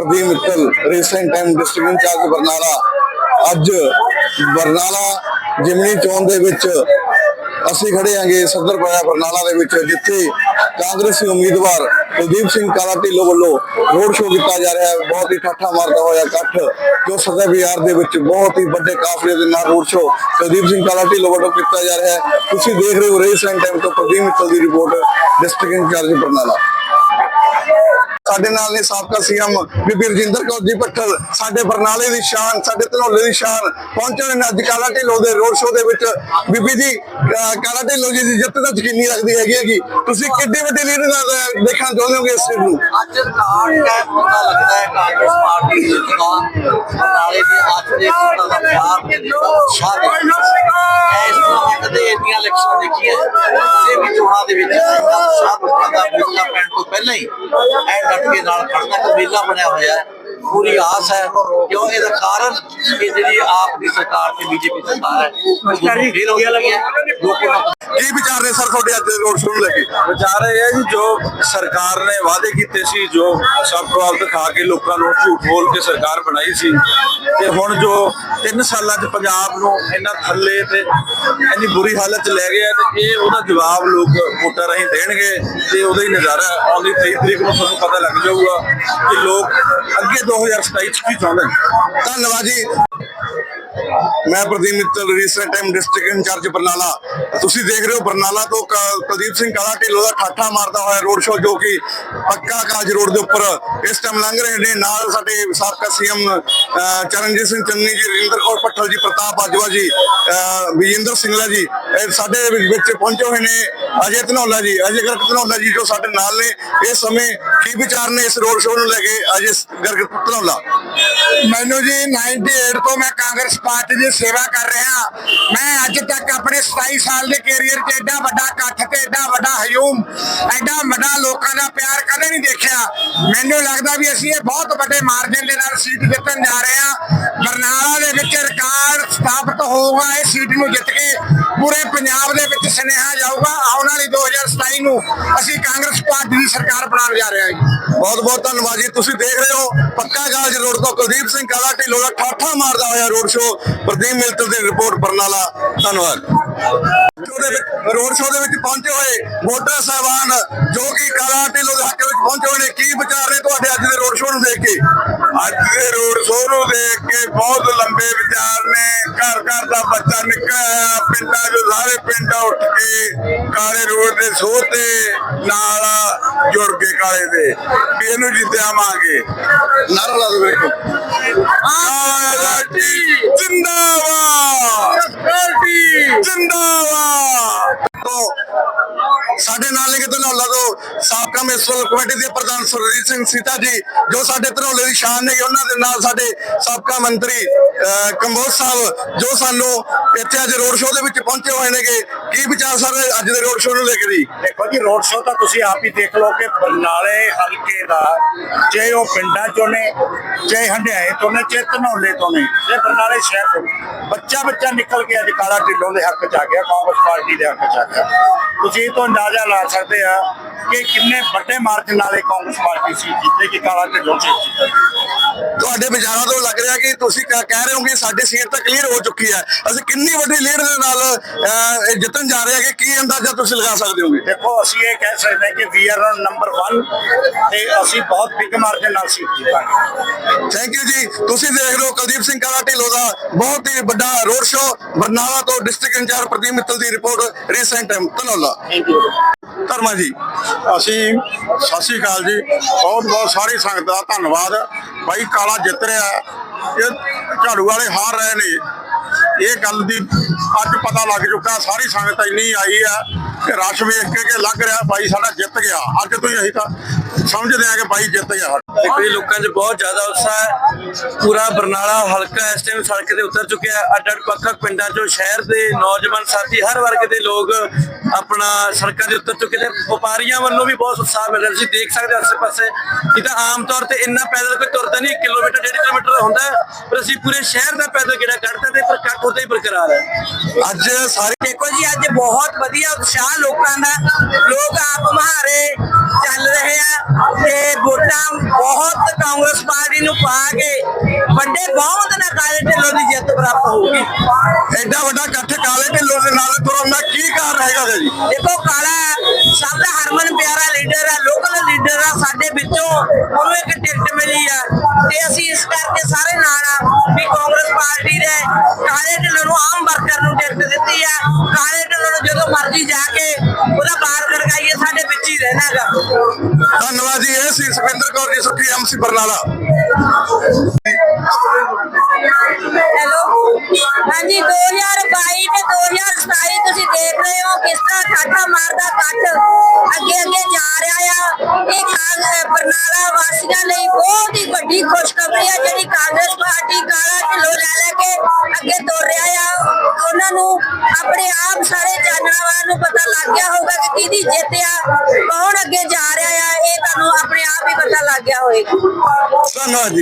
Pradeep Mittal recent time district incharge Barnala. ਅੱਜ ਬਰਨਾਲਾ ਜਿਮਨੀ ਚੋਣ ਦੇ ਵਿੱਚ ਅਸੀਂ ਖੜੇ ਹਾਂਗੇ, ਸਦਰ ਪਾਇਆ ਬਰਨਾਲਾ ਦੇ ਵਿੱਚ, ਜਿੱਥੇ ਕਾਂਗਰਸੀ ਉਮੀਦਵਾਰ ਕੁਲਦੀਪ ਸਿੰਘ ਕਾਲਾ ਢਿੱਲੋਂ ਵੱਲੋਂ ਰੋਡ ਸ਼ੋਅ ਕੀਤਾ ਜਾ ਰਿਹਾ ਹੈ। ਬਹੁਤ ਹੀ ਠਾਠਾ ਮਾਰਦਾ ਹੋਇਆ ਇਕੱਠ ਜੋ ਸਦਰ ਬਾਜ਼ਾਰ ਦੇ ਵਿੱਚ ਬਹੁਤ ਹੀ ਵੱਡੇ ਕਾਫਲੇ ਦੇ ਨਾਲ ਰੋਡ ਸ਼ੋਅ ਕੁਲਦੀਪ ਸਿੰਘ ਕਾਲਾ ਢਿੱਲੋਂ ਵੱਲੋਂ ਕੀਤਾ ਜਾ ਰਿਹਾ ਹੈ। ਤੁਸੀਂ ਦੇਖ ਰਹੇ ਹੋ ਰੀਸੈਂਟ ਟਾਈਮ ਤੋਂ ਪ੍ਰਦੀਪ ਮਿੱਤਲ ਦੀ ਰਿਪੋਰਟ ਡਿਸਟ੍ਰਿਕਟ ਇੰਚਾਰਜ ਬਰਨਾਲਾ। ਸਾਡੇ ਨਾਲ ਨੇ ਸਾਬਕਾ ਸੀਐਮ ਬੀਬੀ ਰਜਿੰਦਰ ਕੌਰ ਜੀ ਭੱਠਲ ਸਾਡੇ ਬਰਨਾਲੇ ਦੀ ਸ਼ਾਨ ਸਾਡੇ ਧਨੌਲੇ ਦੀ ਸ਼ਾਨ ਪਹੁੰਚੇ ਹੋਏ ਨੇ। ਅੱਜ ਕਾਲਾ ਢਿੱਲੋਂ ਦੇ ਰੋਡ ਸ਼ੋਅ ਦੇ ਵਿੱਚ ਬੀਬੀ ਜੀ ਕਾਲਾ ਢਿੱਲੋਂ ਜੀ ਦੀ ਜਿੱਤ ਦਾ ਯਕੀਨੀ ਰੱਖਦੀ ਹੈਗੀ ਹੈਗੀ। ਤੁਸੀਂ ਕਿੱਡੀ ਵੱਡੀ ਲੀਡ ਨਾਲ ਦੇਖਣਾ ਚਾਹੁੰਦੇ ਹੋਗੇ ਇਸ ਨੂੰ? ਅੱਜ ਰਿਕਾਰਡ ਟਾਈਮ ਪਤਾ ਲੱਗਦਾ ਹੈ ਕਾਂਗਰਸ ਪਾਰਟੀ ਦੇ ਚੁਣਾਵ ਨਾਲੇ ਦੇ ਅੱਜ ਦੇ ਦਾ ਪਿਆਰ ਤੇ ਸਾਰੇ ਇਸ ਤਰ੍ਹਾਂ ਕਦੇ ਇੰਨੀਆਂ ਇਲੈਕਸ਼ਨ ਦੇਖੀਆਂ ਚੋਣਾਂ ਦੇ ਵਿੱਚ ਲੋਕਾਂ ਦਾ ਵੋਟਾਂ ਪੈਣ ਤੋਂ ਪਹਿਲਾਂ ਹੀ ਐ ਡਟ ਕੇ ਨਾਲ ਖੜਨਾ ਕਬੀਲਾ ਬਣਿਆ ਹੋਇਆ ਹੈ। ਪੂਰੀ ਆਸ ਹੈ ਕਿਉਂ? ਇਹਦਾ ਕਾਰਨ ਕਿ ਜਿਹੜੀ ਆਪ ਦੀ ਸਰਕਾਰ ਤੇ ਬੀਜੇਪੀ ਸਰਕਾਰ ਹੈ ਉਹ ਫੇਰ ਹੋ ਲੋਕਾਂ ਦਾ ਕੀ ਵਿਚਾਰ ਨੇ ਸਰ ਤੁਹਾਡੇ ਅੱਜ ਦੇ ਰੋਡ ਸ਼ੋਅ ਨੂੰ ਲੈ ਕੇ? ਵਿਚਾਰ ਇਹ ਹੈ ਜੀ ਜੋ ਸਰਕਾਰ ਨੇ ਵਾਅਦੇ ਕੀਤੇ ਸੀ ਜੋ ਸਭ ਤੋਂ ਆਪ ਦਿਖਾ ਕੇ ਲੋਕਾਂ ਨੂੰ ਝੂਠ ਬੋਲ ਕੇ ਸਰਕਾਰ ਬਣਾਈ ਸੀ ਤੇ ਹੁਣ ਜੋ 3 ਸਾਲਾਂ 'ਚ ਪੰਜਾਬ ਨੂੰ ਇੰਨਾ ਥੱਲੇ ਤੇ ਇੰਨੀ ਬੁਰੀ ਹਾਲਤ 'ਚ ਲੈ ਗਿਆ ਤੇ ਇਹ ਉਹਦਾ ਜਵਾਬ ਲੋਕ ਵੋਟਾਂ ਰਾਹੀਂ ਦੇਣਗੇ ਤੇ ਉਹਦਾ ਹੀ ਨਜ਼ਾਰਾ ਆਉਂਦੀ 23 ਤਰੀਕ ਨੂੰ ਤੁਹਾਨੂੰ ਪਤਾ ਲੱਗ ਜਾਊਗਾ ਕਿ ਲੋਕ ਅੱਗੇ 2027 'ਚ ਕੀ ਚਾਹੁੰਦੇ ਨੇ ਧੰਨਵਾਦ ਜੀ। ਮੈਂ Pradeep Mittal recent time district incharge Barnala. ਤੁਸੀਂ ਦੇਖ ਰਹੇ ਹੋ ਬਰਨਾਲਾ ਤੋਂ ਕੁਲਦੀਪ ਸਿੰਘ ਕਾਲਾ ਢਿੱਲੋਂ ਦਾ ਠਾਠਾ ਮਾਰਦਾ ਹੋਇਆ ਰੋਡ ਸ਼ੋਅ ਜੋ ਕਿ ਪੱਕਾ ਕਾਜ ਰੋਡ ਦੇ ਉੱਪਰ ਇਸ ਟਾਈਮ ਲੰਘ ਰਹੇ ਨੇ। ਨਾਲ ਸਾਡੇ ਸਾਬਕਾ ਸੀਐਮ ਚਰਨਜੀਤ ਸਿੰਘ ਚੰਨੀ ਜੀ ਰਜਿੰਦਰ ਕੌਰ ਪੱਠਲ ਜੀ ਪ੍ਰਤਾਪ ਬਾਜਵਾ ਜੀ ਅਹ, ਵਿਜੇਂਦਰ ਸਿੰਘਲਾ ਜੀ ਇਹ ਸਾਡੇ ਵਿੱਚ ਪਹੁੰਚੇ ਹੋਏ ਨੇ। ਅਜੇ ਧਨੋਲਾ ਜੀ, ਅਜੇ ਗਰਗ ਧਨੌਲਾ ਜੀ ਜੋ ਸਾਡੇ ਨਾਲ ਨੇ, ਇਸ ਸਮੇਂ ਕੀ ਵਿਚਾਰ ਨੇ ਇਸ ਰੋਡ ਸ਼ੋਅ ਨੂੰ ਲੈ ਕੇ ਅਜੇ ਗਰਗ ਧਨੌਲਾ। ਮੈਨੂੰ ਜੀ 98 ਤੋਂ ਮੈਂ ਕਾਂਗਰਸ ਪਾਰਟੀ ਦੀ ਸੇਵਾ ਕਰ ਰਿਹਾ। ਮੈਂ ਅੱਜ ਤੱਕ ਆਪਣੇ 27 ਸਾਲ ਦੇ ਕੈਰੀਅਰ 'ਚ ਐਡਾ ਵੱਡਾ ਇਕੱਠ ਤੇ ਐਡਾ ਵੱਡਾ ਹਯੂਮ, ਐਡਾ ਵੱਡਾ ਲੋਕਾਂ ਦਾ ਪਿਆਰ ਕਦੇ ਨਹੀਂ ਦੇਖਿਆ। ਮੈਨੂੰ ਲੱਗਦਾ ਵੀ ਅਸੀਂ ਇਹ ਬਹੁਤ ਵੱਡੇ ਮਾਰਜਨ ਦੇ ਨਾਲ ਸੀਟ ਜਿੱਤਣ ਜਾ ਰਹੇ ਹਾਂ। ਬਰਨਾਲਾ ਦੇ ਵਿੱਚ ਰਿਕਾਰਡ ਸਥਾਪਿਤ ਹੋਊਗਾ, ਇਹ ਸੀਟ ਨੂੰ ਜਿੱਤ ਕੇ ਪੂਰੇ ਪੰਜਾਬ ਦੇ ਸੁਨੇਹਾ ਜਾਊਗਾ, ਆਉਣ ਵਾਲੀ 2027 ਨੂੰ ਅਸੀਂ ਕਾਂਗਰਸ ਪਾਰਟੀ ਦੀ ਸਰਕਾਰ ਬਣਾਉਣ ਜਾ ਰਹੇ ਹਾਂ ਜੀ। ਬਹੁਤ ਬਹੁਤ ਧੰਨਵਾਦ ਜੀ। ਤੁਸੀਂ ਦੇਖ ਰਹੇ ਹੋ ਪੱਕਾ ਗਾਜ ਰੋਡ ਤੋਂ ਕੁਲਦੀਪ ਸਿੰਘ ਕਾਲਾ ਢਿੱਲੋਂ ਦਾ ਠਾਠਾ ਮਾਰਦਾ ਹੋਇਆ ਰੋਡ ਸ਼ੋਅ। ਪ੍ਰਦੀਪ ਮਿਲਤਲ ਦੀ ਰਿਪੋਰਟ ਬਰਨਾਲਾ। ਧੰਨਵਾਦ। ਰੋਡ ਸ਼ੋਅ ਦੇ ਵਿੱਚ ਪਹੁੰਚੇ ਹੋਏ ਵੋਟਰ ਸਾਹਿਬਾਨ ਜੋ ਕਿ ਕਾਲਾ ਢਿੱਲੋਂ ਦੇ ਹੱਕ ਵਿੱਚ ਪਹੁੰਚੇ ਹੋਏ ਨੇ। ਕੀ ਵਿਚਾਰ ਨੇ ਤੁਹਾਡੇ ਅੱਜ ਦੇ ਰੋਡ ਸ਼ੋਅ ਨੂੰ ਦੇਖ ਕੇ? ਅੱਜ ਦੇ ਰੋਡ ਸ਼ੋਅ ਨੂੰ ਦੇਖ ਕੇ ਬਹੁਤ ਲੰਬੇ ਵਿਚਾਰ ਨੇ। ਘਰ ਘਰ ਦਾ ਬੱਚਾ ਨਿਕਲਿਆ ਪਿੰਡਾਂ 'ਚੋਂ ਸਾਰੇ ਪਿੰਡ ਉੱਠ ਕੇ ਕਾਲੇ ਰੋਡ ਦੇ ਸੋਹ ਤੇ ਨਾਲ ਜੁੜ ਕੇ ਕਾਲੇ ਦੇ। ਵੀ ਇਹਨੂੰ ਜਿੱਤਿਆਵਾਂਗੇ ਨਾਰਾ ਲਾ ਦਿਓ ਵੇਖੋ ਆਜ਼ਾਦੀ ਜਿੰਦਾਬਾਦ। ਜਿੰਦਾਬਾਦ। ਤੋਂ ਸਾਡੇ ਨਾਲ ਨੇ ਧਨੌਲਾ ਤੋਂ ਸਾਬਕਾ ਮਿਊਨਿਸਪਲ ਕਮੇਟੀ ਦੇ ਪ੍ਰਧਾਨ ਸੁਰਜੀਤ ਸਿੰਘ ਸੀਤਾ ਜੀ ਜੋ ਸਾਡੇ ਧਨੌਲੇ ਦੀ ਸ਼ਾਨ ਨੇ ਉਹਨਾਂ ਦੇ ਨਾਲ ਸਾਡੇ ਸਾਬਕਾ ਮੰਤਰੀ ਅਹ, ਕੰਬੋਜ ਸਾਹਿਬ ਜੋ ਸਾਨੂੰ ਇੱਥੇ ਅੱਜ ਰੋਡ ਸ਼ੋਅ ਦੇ ਵਿੱਚ ਪਹੁੰਚੇ ਹੋਏ ਨੇਗੇ ਕੀ ਵਿਚਾਰ ਸਰ ਅੱਜ ਦੇ ਰੋਡ ਸ਼ੋਅ ਨੂੰ ਲੈ ਕੇ ਜੀ? ਦੇਖੋ ਜੀ ਰੋਡ ਸ਼ੋਅ ਤਾਂ ਤੁਸੀਂ ਆਪ ਹੀ ਦੇਖ ਲਓ ਕਿ ਬਰਨਾਲੇ ਹਲਕੇ ਦਾ ਚਾਹੇ ਉਹ ਪਿੰਡਾਂ ਚੋਂ ਨੇ ਚਾਹੇ ਹੰਡਿਆਏ ਤੋਂ ਨੇ ਚਾਹੇ ਧਨੌਲੇ ਤੋਂ ਨੇ ਚਾਹੇ ਬਰਨਾਲੇ ਸ਼ਹਿਰ ਤੋਂ ਬੱਚਾ ਬੱਚਾ ਨਿਕਲ ਕੇ ਅੱਜ ਕਾਲਾ ਢਿੱਲੋਂ ਦੇ ਹੱਕ ਚ ਆ ਗਿਆ ਕਾਂਗਰਸ ਪਾਰਟੀ ਦੇ ਹੱਕ ਚ ਆ ਤੁਸੀਂ ਇਹ ਤੋਂ ਅੰਦਾਜ਼ਾ ਲਾ ਸਕਦੇ ਆ ਕਿ ਕਿੰਨੇ ਵੱਡੇ ਮਾਰਜਨ ਨਾਲ ਇਹ ਕਾਂਗਰਸ ਪਾਰਟੀ ਸੀ ਜਿੱਤੇ ਕਿ ਕਾਲਾ ਢਿੱਲੋਂ ਸੀ? ਤੁਹਾਡੇ ਵਿਚਾਰਾਂ ਤੋਂ ਲੱਗ ਰਿਹਾ ਕਿ ਤੁਸੀਂ ਕਹਿ ਰਹੇ ਹੋ ਕਿ ਸਾਡੀ ਸੀਟ ਤਾਂ ਕਲੀਅਰ ਹੋ ਚੁੱਕੀ ਹੈ। ਅਸੀਂ ਕਿੰਨੀ ਵੱਡੀ ਲੀਡ ਦੇ ਨਾਲ ਜਿੱਤਣ ਜਾ ਰਹੇ ਹਾਂ ਕਿ ਕੀ ਅੰਦਾਜ਼ਾ ਤੁਸੀਂ ਲਗਾ ਸਕਦੇ ਹੋਗੇ? ਦੇਖੋ ਅਸੀਂ ਇਹ ਕਹਿ ਸਕਦੇ ਹਾਂ ਕਿ ਵੀ ਆਰ ਨੰਬਰ 1 ਤੇ ਅਸੀਂ ਬਹੁਤ ਬਿਗ ਮਾਰਜਨ ਨਾਲ ਸੀਟ ਜਿੱਤਾਂਗੇ। ਥੈਂਕ ਯੂ ਜੀ। ਤੁਸੀਂ ਦੇਖ ਰਹੇ ਹੋ ਕੁਲਦੀਪ ਸਿੰਘ ਕਾਲਾ ਢਿੱਲੋਂ ਦਾ ਬਹੁਤ ਹੀ ਵੱਡਾ ਰੋਡ ਸ਼ੋਅ ਬਰਨਾਲਾ ਤੋਂ ਡਿਸਟ੍ਰਿਕਟ ਇੰਚਾਰਜ ਪ੍ਰਦੀਪ ਮਿੱਤਲ ਦੀ report recent time Dhanaula Dharma ji ਅਸੀਂ ਸਤਿ ਸ਼੍ਰੀ ਅਕਾਲ ਜੀ। ਬਹੁਤ ਬਹੁਤ ਸਾਰੀ ਸੰਗਤ ਦਾ ਧੰਨਵਾਦ। ਬਾਈ ਕਾਲਾ ਜਿੱਤ ਰਿਹਾ। ਇਹ ਝਾੜੂ ਵਾਲੇ ਹਾਰ ਰਹੇ ਨੇ। ਇਹ ਗੱਲ ਦੀ ਅੱਜ ਪਤਾ ਲੱਗ ਚੁੱਕਾ ਸਾਰੀ ਸੰਗਤ ਇੰਨੀ ਆਈ ਆ ਕਿ ਰਸ਼ ਵੇਖ ਕੇ ਕਿ ਲੱਗ ਰਿਹਾ ਬਾਈ ਸਾਡਾ ਜਿੱਤ ਗਿਆ। ਅੱਜ ਤੋਂ ਹੀ ਅਸੀਂ ਤਾਂ ਸਮਝਦੇ ਆ ਕਿ ਭਾਈ ਜਿੱਤ ਗਿਆ ਦੇਖੋ ਜੀ ਲੋਕਾਂ 'ਚ ਬਹੁਤ ਜ਼ਿਆਦਾ ਉਤਸ਼ਾਹ ਹੈ। ਪੂਰਾ ਬਰਨਾਲਾ ਹਲਕਾ ਇਸ ਟਾਈਮ ਸੜਕ ਤੇ ਉਤਰ ਚੁੱਕਿਆ ਹੈ। ਅੱਡ ਅੱਡ ਪੱਖਾ ਪਿੰਡਾਂ 'ਚੋਂ, ਸ਼ਹਿਰ ਦੇ ਨੌਜਵਾਨ ਸਾਥੀ, ਹਰ ਵਰਗ ਦੇ ਲੋਕ ਆਪਣਾ ਸੜਕਾਂ ਤੇ ਉਤਰ ਚੁੱਕੇ ਨੇ। ਵਪਾਰੀਆਂ ਵੱਲੋਂ ਵੀ ਬਹੁਤ ਉਤਸ਼ਾਹ ਮਿਲ ਰਿਹਾ। ਤੁਸੀਂ ਦੇਖ ਸਕਦੇ ਹੋ ਆਸੇ ਪਾਸੇ ਇਹ ਤਾਂ ਆਮ ਤੌਰ ਤੇ ਇੰਨਾ ਪੈਦਲ ਕੋਈ ਤੁਰਦਾ ਨਹੀਂ, ਕਿਲੋਮੀਟਰ, ਡੇਢ ਕਿਲੋਮੀਟਰ ਦਾ ਹੁੰਦਾ ਹੈ, ਅਸੀਂ ਪੂਰੇ ਸ਼ਹਿਰ ਦਾ ਪੈਦਲ ਗੇੜਾ ਕੱਢਦੇ ਤੇ ਪਰ ਕੱਟ ਹੀ ਬਰਕਰਾਰ ਹੈ। ਅੱਜ ਸਾਰੇ ਦੇਖੋ ਜੀ ਅੱਜ ਬਹੁਤ ਵਧੀਆ ਉਤਸ਼ਾਹ ਲੋਕਾਂ ਦਾ। ਲੋਕ ਆਪ ਮਹਾਰੇ ਚੱਲ ਰਹੇ ਆ ਤੇ ਵੋਟਾਂ ਬਹੁਤ ਕਾਂਗਰਸ ਪਾਰਟੀ ਨੂੰ ਪਾ ਕੇ ਵੱਡੇ ਬਹੁਤ ਨਾ ਕਾਲੇ ਢਿੱਲੋਂ ਦੀ ਜਿੱਤ ਪ੍ਰਾਪਤ ਹੋਊਗੀ। ਐਡਾ ਵੱਡਾ ਇਕੱਠ ਕਾਲੇ ਢਿੱਲੋਂ ਦੇ ਨਾਲ ਤੁਰਨ ਦਾ ਕੀ ਕਾਰਨ ਹੈਗਾ ਜੀ? ਦੇਖੋ ਕਾਲਾ ਸਭ ਦਾ ਹਰਮਨ ਪਿਆਰਾ ਲੀਡਰ ਆ ਧੰਨਵਾਦ ਜੀ, ਇਹ ਸੀ ਸੁਖਿੰਦਰ ਕੌਰ ਜੀ, ਸੁੱਖੀ ਐਮਸੀ ਬਰਨਾਲਾ। ਹੈਲੋ? ਹਾਂਜੀ 2022 ਤੇ 2027 ਤੁਸੀਂ ਦੇਖ ਰਹੇ ਹੋ ਕਿਸ ਤਰ੍ਹਾਂ ਠਾਠਾ ਮਾਰਦਾ ਕੱਟ ਅੱਗੇ ਅੱਗੇ ਜਾ ਰਿਹਾ ਆ। ਇਹ ਕਾਂਗ- ਬਰਨਾਲਾ ਵਾਸੀਆਂ ਲਈ ਬਹੁਤ ਹੀ ਵੱਡੀ ਖੁਸ਼ਖਬਰੀ ਆ ਜਿਹੜੀ ਕਾਂਗਰਸ ਪਾਰਟੀ ਕਾਲਾ ਢਿੱਲੋਂ ਲੈ ਲੈ ਕੇ ਅੱਗੇ ਤੁਰ ਉਹਨਾਂ ਨੂੰ, ਆਪਣੇ ਆਪ ਸਾਰੇ ਜਾਣਨ ਨੂੰ ਪਤਾ ਲੱਗ ਗਿਆ ਹੋਊਗਾ ਕਿ ਕਿਹਦੀ ਜਿੱਤ ਆ, ਕੌਣ ਅੱਗੇ ਜਾ ਰਿਹਾ ਆ, ਇਹ ਤੁਹਾਨੂੰ ਆਪਣੇ ਆਪ ਹੀ ਪਤਾ ਲੱਗ ਗਿਆ ਹੋਏਗਾ ਧੰਨਵਾਦ ਜੀ।